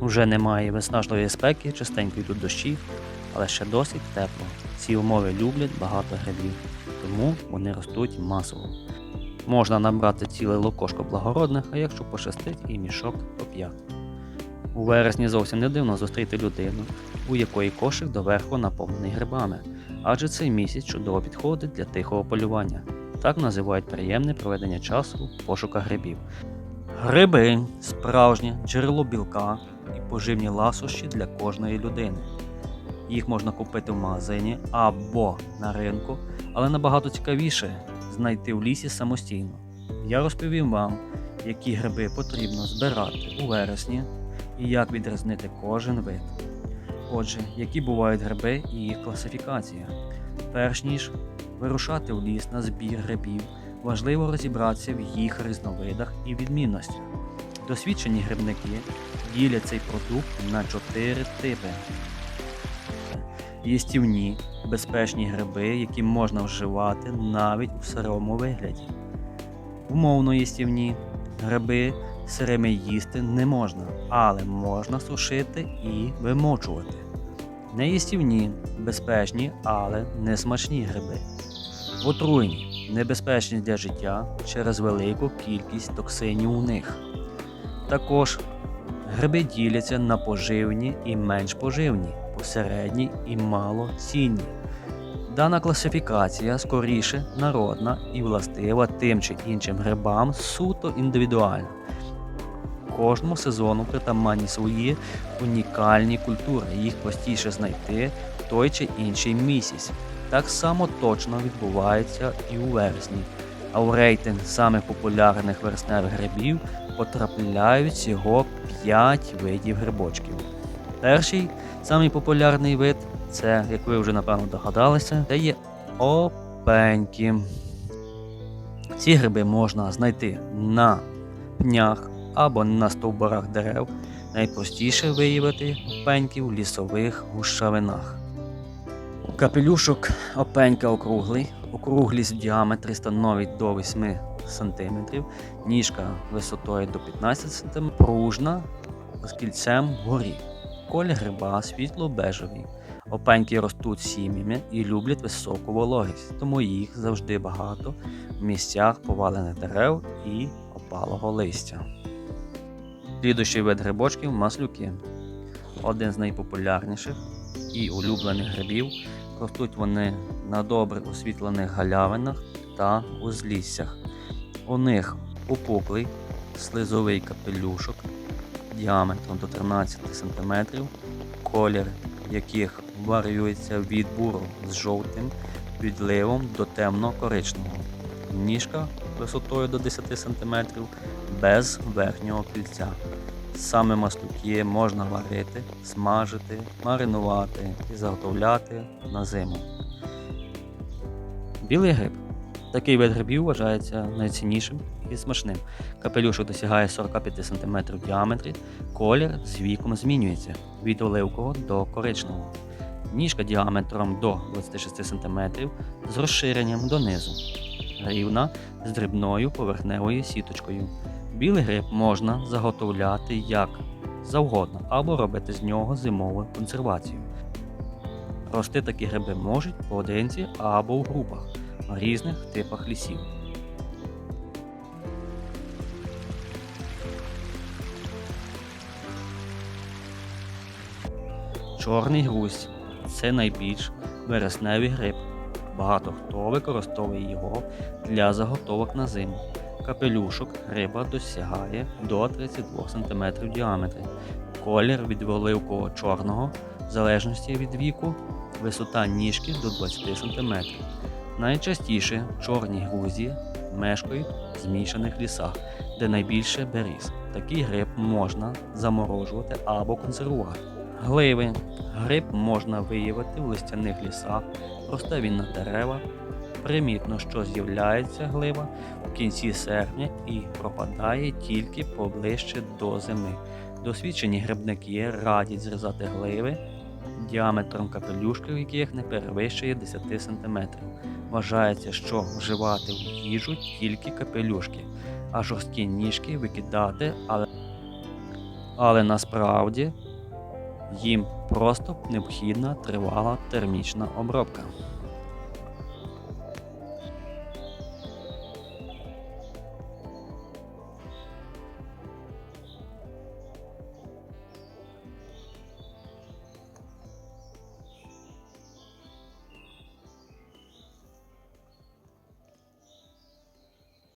Вже немає виснажливої спеки, частенько йдуть дощі, але ще досить тепло. Ці умови люблять багато грибів, тому вони ростуть масово. Можна набрати ціле лукошко благородних, а якщо пощастить, і мішок по п'ять. У вересні зовсім не дивно зустріти людину, у якої кошик доверху наповнений грибами, адже цей місяць чудово підходить для тихого полювання. Так називають приємне проведення часу в пошуках грибів. Гриби справжнє джерело білка і поживні ласощі для кожної людини. Їх можна купити в магазині або на ринку, але набагато цікавіше знайти в лісі самостійно. Я розповім вам, які гриби потрібно збирати у вересні і як відрізнити кожен вид. Отже, які бувають гриби і їх класифікація. Перш ніж вирушати в ліс на збір грибів, важливо розібратися в їх різновидах і відмінностях. Досвідчені грибники ділять цей продукт на чотири типи: їстівні, безпечні гриби, які можна вживати навіть у сирому вигляді. Умовно їстівні гриби сирими їсти не можна, але можна сушити і вимочувати. Неїстівні, безпечні, але не смачні гриби. Отруйні, небезпечні для життя через велику кількість токсинів у них. Також гриби діляться на поживні і менш поживні, посередні і малоцінні. Дана класифікація скоріше народна і властива тим чи іншим грибам суто індивідуально. Кожному сезону притаманні свої унікальні культури, їх простіше знайти в той чи інший місяць. Так само точно відбувається і у вересні. А у рейтинг самих популярних вересневих грибів потрапляють всього 5 видів грибочків. Перший самий популярний вид це, як ви вже напевно догадалися, це є опеньки. Ці гриби можна знайти на пнях або на стовбурах дерев. Найпростіше виявити опеньків в лісових гущавинах. Капелюшок опенька округлий, округлість в діаметрі становить до 8 см, ніжка висотою до 15 см, пружна з кільцем вгорі. Колір гриба світло-бежевий. Опеньки ростуть сім'ями і люблять високу вологість, тому їх завжди багато в місцях повалених дерев і опалого листя. Слідущий вид грибочків маслюки. Один з найпопулярніших і улюблених грибів. Ростуть вони на добре освітлених галявинах та узліссях. У них опуклий слизовий капелюшок діаметром до 13 см, колір яких варіюється від буру з жовтим відливом до темно-коричневого. Ніжка висотою до 10 см без верхнього кільця. Саме маслюки можна варити, смажити, маринувати і заготовляти на зиму. Білий гриб. Такий вид грибів вважається найціннішим і смачним. Капелюшок досягає 45 см в діаметрі, колір з віком змінюється від оливкового до коричневого. Ніжка діаметром до 26 см з розширенням донизу. Рівна з дрібною поверхневою сіточкою. Білий гриб можна заготовляти як завгодно або робити з нього зимову консервацію. Рости такі гриби можуть поодинці або в групах в різних типах лісів. Чорний гусь це найбільш вересневий гриб. Багато хто використовує його для заготовок на зиму. Капелюшок гриба досягає до 32 см в. Колір від оливкового чорного, в залежності від віку, висота ніжки до 20 см. Найчастіше чорні грузі мешкають в змішаних лісах, де найбільше беріз. Такий гриб можна заморожувати або консервувати. Гливи. Гриб можна виявити в листяних лісах, росте він на деревах. Примітно, що з'являється глива в кінці серпня і пропадає тільки поближче до зими. Досвідчені грибники радять зрізати гливи діаметром капелюшків, яких не перевищує 10 см. Вважається, що вживати в їжу тільки капелюшки, а жорсткі ніжки викидати, але Але насправді їм просто необхідна тривала термічна обробка.